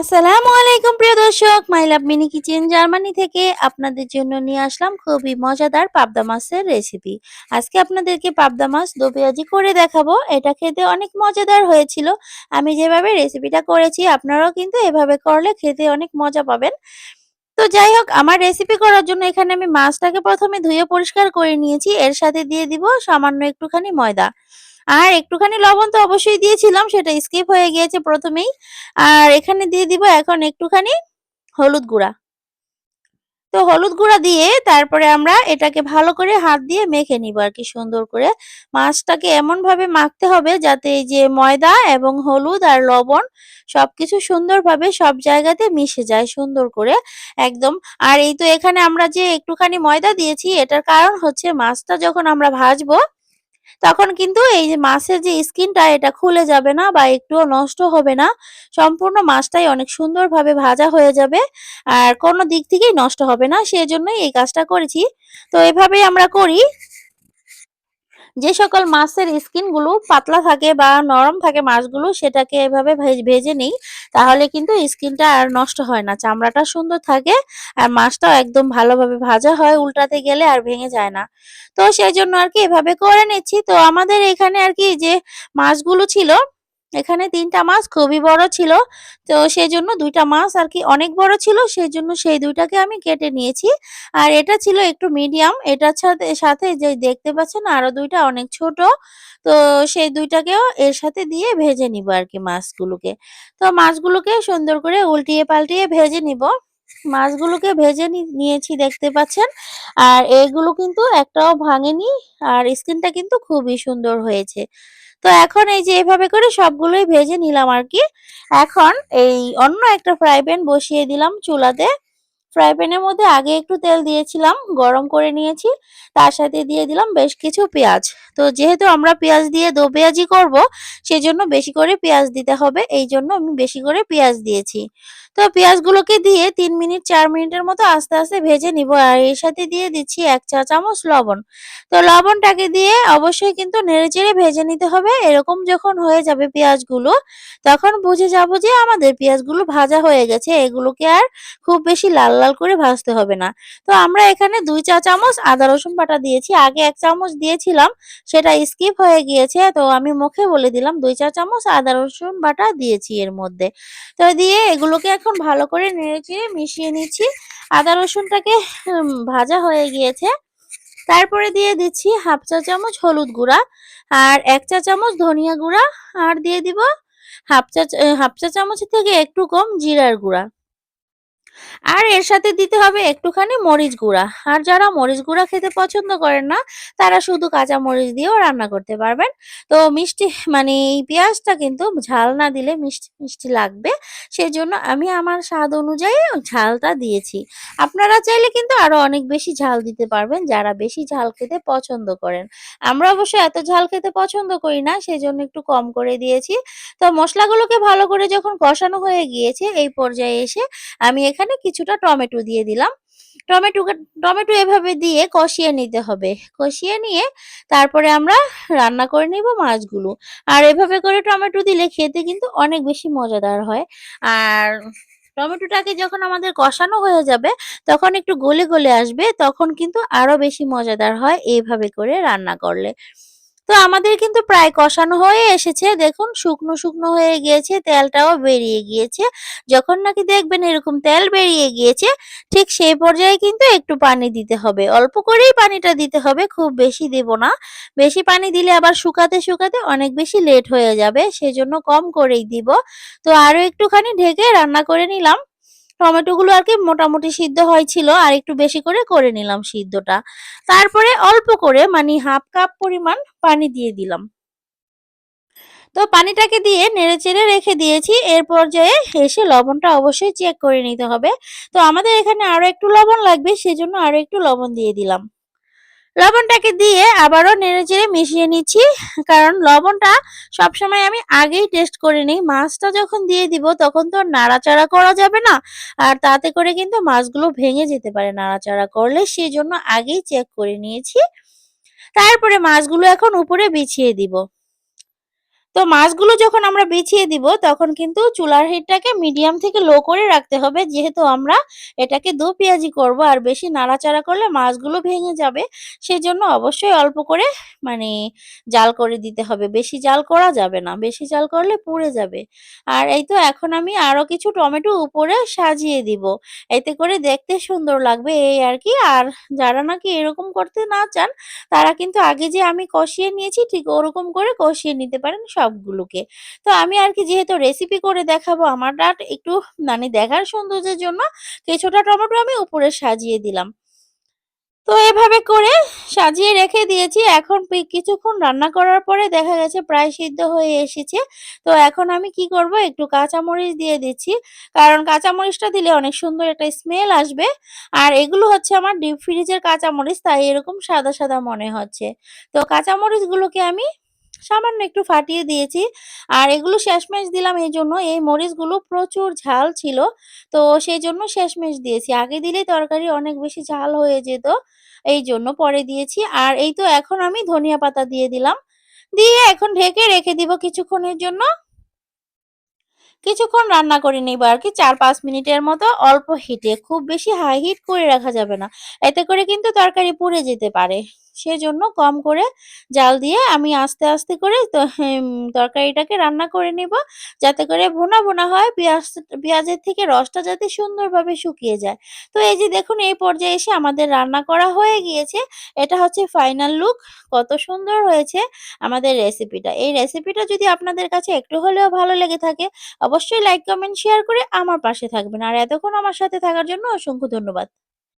আসসালামু আলাইকুম প্রিয় দর্শক my love mini kitchen Germany থেকে আপনাদের জন্য নিয়ে আসলাম খুবই মজাদার পাবদা মাছের রেসিপি আজকে আপনাদেরকে পাবদা মাছ দো পেঁয়াজি করে দেখাবো, এটা খেতে অনেক মজাদার হয়েছিল। আমি যেভাবে রেসিপিটা করেছি, আপনারাও কিন্তু এভাবে করলে খেতে অনেক মজা পাবেন। তো যাই হোক, আমার রেসিপি করার জন্য এখানে আমি মাছটাকে প্রথমে ধুয়ে পরিষ্কার করে নিয়েছি, এর সাথে দিয়ে দিব সামান্য একটুখানি ময়দা। আর একটুখানি লবণ তো অবশ্যই দিয়েছিলাম, সেটা স্কিপ হয়ে গিয়েছে প্রথমেই। আর এখানে দিয়ে দিব এখন একটুখানি হলুদ গুঁড়া। তো হলুদ গুঁড়া দিয়ে তারপরে আমরা এটাকে ভালো করে হাত দিয়ে মেখে নিব আর কি, সুন্দর করে। মাছটাকে এমন ভাবে মাখতে হবে যাতে এই যে ময়দা এবং হলুদ আর লবণ সবকিছু সুন্দরভাবে সব জায়গাতে মিশে যায়, সুন্দর করে একদম। আর এই তো এখানে আমরা যে একটুখানি ময়দা দিয়েছি, এটার কারণ হচ্ছে মাছটা যখন আমরা ভাজবো তখন কিন্তু এই যে মাছের যে স্কিনটা, এটা খুলে যাবে না বা একটুও নষ্ট হবে না। সম্পূর্ণ মাছটাই অনেক সুন্দরভাবে ভাজা হয়ে যাবে আর কোনো দিক থেকেই নষ্ট হবে না। সেই জন্যই এই কাজটা করেছি। তো এভাবেই আমরা করি। যে সকল মাছের স্কিনগুলো পাতলা থাকে বা নরম থাকে মাছগুলো, সেটাকে এভাবে ভেজে নিই। তাহলে কিন্তু স্কিনটা আর নষ্ট হয় না, চামড়াটা সুন্দর থাকে আর মাছটাও একদম ভালোভাবে ভাজা হয়, উল্টাতে গেলে আর ভেঙে যায় না। তো সেই জন্য আর কি এভাবে করে নিচ্ছি। তো আমাদের এখানে আর কি যে মাছগুলো ছিল এখানে তিনটা মাছ খুবই বড় ছিল। তো সেই জন্য দুইটা মাছ আর কি অনেক বড় ছিল সেই জন্য সেই দুইটাকে আমি কেটে নিয়েছি। আর এটা ছিল একটু মিডিয়াম এটার সাথে সাথে যে দেখতে পাচ্ছেন আরও দুইটা অনেক ছোট। তো সেই দুইটাকেও এর সাথে দিয়ে ভেজে নিব আর কি মাছগুলোকে। তো মাছগুলোকে সুন্দর করে উল্টিয়ে পাল্টিয়ে ভেজে নিব। মাছগুলোকে ভেজে নিয়েছি দেখতে পাচ্ছেন। আর এগুলো কিন্তু একটাও ভাঙেনি আর স্কিনটা কিন্তু খুবই সুন্দর হয়েছে। তো এখন এই যে এভাবে করে সবগুলোই ভেজে নিলাম আর কি। এখন এই অন্য একটা ফ্রাই প্যান বসিয়ে দিলাম চুলাতে। ফ্রাই প্যানের মধ্যে আগে একটু তেল দিয়েছিলাম, গরম করে নিয়েছি, তার সাথে দিয়ে দিলাম বেশ কিছু পেঁয়াজ। তো যেহেতু আমরা পেঁয়াজ দিয়ে দো পেঁয়াজি করব, সেজন্য বেশি করে পেঁয়াজ দিতে হবে এই জন্য আমি বেশি করে পেঁয়াজ দিয়েছি। তো পেঁয়াজগুলোকে দিয়ে তিন মিনিট, চার মিনিটের মতো আস্তে আস্তে ভেজে নিব, আর এর সাথে দিয়ে দিচ্ছি এক চা চামচ লবণ। তো লবণটাকে দিয়ে অবশ্যই কিন্তু নেড়ে চেড়ে ভেজে নিতে হবে, এরকম যখন হয়ে যাবে পেঁয়াজগুলো, তখন বুঝে যাব যে আমাদের পেঁয়াজগুলো ভাজা হয়ে গেছে, এগুলোকে আর খুব বেশি লাল লাল করে ভাজতে হবে না। তো আমরা এখানে দুই চা চামচ আদা রসুন বাটা দিয়েছি। আগে এক চামচ দিয়েছিলাম, সেটা স্কিপ হয়ে গিয়েছে। তো আমি মুখে বলে দিলাম, দুই চা চামচ আদা রসুন বাটা দিয়েছি এর মধ্যে। তো দিয়ে এগুলোকে এখন ভালো করে নেড়ে মিশিয়ে নিচ্ছি। আদা রসুনটাকে ভাজা হয়ে গিয়েছে। তারপরে দিয়ে দিচ্ছি হাফ চা চামচ হলুদ গুঁড়া আর এক চা চামচ ধনিয়া গুঁড়া। আর দিয়ে দিব হাফ চা হাফ চা চামচের থেকে একটু কম জিরার গুঁড়া। আর এর সাথে দিতে হবে একটুখানি মরিচ গুঁড়া। আর যারা মরিচ গুঁড়া খেতে পছন্দ করেন না, তারা শুধু কাঁচা মরিচ দিয়েও রান্না করতে পারবেন। তো মিষ্টি মানে এই পেঁয়াজটা কিন্তু ঝাল না দিলে মিষ্টি মিষ্টি লাগবে। সেজন্য আমি আমার স্বাদ অনুযায়ী ঝালটা দিয়েছি। আপনারা চাইলে কিন্তু আরও অনেক বেশি ঝাল দিতে পারবেন যারা বেশি ঝাল খেতে পছন্দ করেন। আমরা অবশ্য এত ঝাল খেতে পছন্দ করি না, সেজন্য একটু কম করে দিয়েছি। তো মশলাগুলোকে ভালো করে যখন কষানো হয়ে গিয়েছে, এই পর্যায়ে এসে আমি এখানে এখানে কিছুটা টমেটো দিয়ে দিলাম। টমেটো টমেটো এভাবে দিয়ে কষিয়ে নিতে হবে। কষিয়ে নিয়ে তারপরে আমরা রান্না করে নিব মাছগুলো। আর এভাবে করে টমেটো দিলে খেতে কিন্তু অনেক বেশি মজাদার হয়। আর টমেটোটাকে যখন আমাদের কষানো হয়ে যাবে, তখন একটু গলে গলে আসবে, তখন কিন্তু আরও বেশি মজাদার হয় এইভাবে করে রান্না করলে। তো আমাদের কিন্তু প্রায় কষানো হয়ে এসেছে। দেখুন, শুকনো শুকনো হয়ে গিয়েছে, তেলটাও বেরিয়ে গিয়েছে। যখন নাকি দেখবেন এরকম তেল বেরিয়ে গিয়েছে, ঠিক সেই পর্যায়ে কিন্তু একটু পানি দিতে হবে। অল্প করেই পানিটা দিতে হবে, খুব বেশি দেব না। বেশি পানি দিলে আবার শুকাতে শুকাতে অনেক বেশি লেট হয়ে যাবে, সেজন্য কম করেই দিব। তো আরও একটুখানি ঢেকে রান্না করে নিলাম। টমেটোগুলো আর কি মোটামুটি সিদ্ধ হয়েছিল, আর একটু বেশি করে করে নিলাম সিদ্ধটা। তারপরে অল্প করে মানে হাফ কাপ পরিমাণ পানি দিয়ে দিলাম। তো পানিটাকে দিয়ে নেড়ে চেড়ে রেখে দিয়েছি। এর পর্যায়ে এসে লবণটা অবশ্যই চেক করে নিতে হবে। তো আমাদের এখানে আরও একটু লবণ লাগবে, সেজন্য আরও একটু লবণ দিয়ে দিলাম। লবণটাকে দিয়ে আবারও নেড়ে চেড়ে মিশিয়ে নিচ্ছি, কারণ লবণটা সবসময় আমি আগেই টেস্ট করে নিই। মাছটা যখন দিয়ে দিব তখন তো নাড়াচাড়া করা যাবে না, আর তাতে করে কিন্তু মাছগুলো ভেঙে যেতে পারে নাড়াচাড়া করলে সেই জন্য আগেই চেক করে নিয়েছি। তারপরে মাছগুলো এখন উপরে বিছিয়ে দিব। তো মাছগুলো যখন আমরা বিছিয়ে দিব, তখন কিন্তু চুলার হিটটাকে মিডিয়াম থেকে লো করে রাখতে হবে। যেহেতু আমরা এটাকে দু পেঁয়াজি করব আর বেশি নাড়াচাড়া করলে মাছগুলো ভেঙে যাবে সেই জন্য অবশ্যই অল্প করে মানে জাল করে দিতে হবে। বেশি জাল করা যাবে না, বেশি জাল করলে পুড়ে যাবে। আর এই তো এখন আমি আরও কিছু টমেটো উপরে সাজিয়ে দিব। এতে করে দেখতে সুন্দর লাগবে এই আর কি। আর যারা নাকি এরকম করতে না চান, তারা কিন্তু আগে যে আমি কষিয়ে নিয়েছি, ঠিক ওরকম করে কষিয়ে নিতে পারেন। সবগুলোকে। তো আমি আর কি যেহেতু রেসিপি করে দেখাবো আমারটা একটু মানে দেখার সৌন্দর্যের জন্য কিছুটা টমেটো আমি উপরে সাজিয়ে দিলাম। তো এভাবে করে সাজিয়ে রেখে দিয়েছি। এখন কিছুক্ষণ রান্না করার পরে দেখা গেছে প্রায় সিদ্ধ হয়ে এসেছে। তো এখন আমি কি করব? একটু কাঁচামরিচ দিয়ে দিচ্ছি। কারণ কাঁচামরিচটা দিলে অনেক সুন্দর একটা স্মেল আসবে। আর এগুলো হচ্ছে আমার ডিপ ফ্রিজের কাঁচামরিচ, তাই এরকম সাদা সাদা মনে হচ্ছে। তো কাঁচামরিচগুলোকে আমি সামান্য একটু ফাটিয়ে দিয়েছি। আর এগুলো শেষমেশ দিলাম এই জন্য। এই মরিচগুলো প্রচুর ঝাল ছিল। তো সেই জন্য শেষমেশ দিয়েছি। আগে দিলেই তরকারি অনেক বেশি ঝাল হয়ে যেত। এই জন্য পরে দিয়েছি। আর এই তো এখন আমি ধনিয়া পাতা দিয়ে দিলাম। দিয়ে এখন ঢেকে রেখে দিব কিছুক্ষণের জন্য। কিছুক্ষণ রান্না করে নিব আর কি। চার পাঁচ মিনিটের মতো অল্প হিটে খুব বেশি হাই হিট করে রাখা যাবে না। এতে করে কিন্তু তরকারি পুড়ে যেতে পারে। সেজন্য কম করে জাল দিয়ে আমি আস্তে আস্তে করে তরকারিটাকে রান্না করে নিব। যাতে করে ভোনা ভোনা হয়, পেঁয়াজ, পেঁয়াজের থেকে রসটা যাতে সুন্দরভাবে শুকিয়ে যায়। তো এই যে দেখুন, এই পর্যায়ে এসে আমাদের রান্না করা হয়ে গিয়েছে। এটা হচ্ছে ফাইনাল লুক কত সুন্দর হয়েছে আমাদের রেসিপিটা এই রেসিপিটা যদি আপনাদের কাছে একটু হলেও ভালো লেগে থাকে, অবশ্যই লাইক কমেন্ট শেয়ার করে আমার পাশে থাকবেন। আর এতক্ষণ আমার সাথে থাকার জন্য অসংখ্য ধন্যবাদ।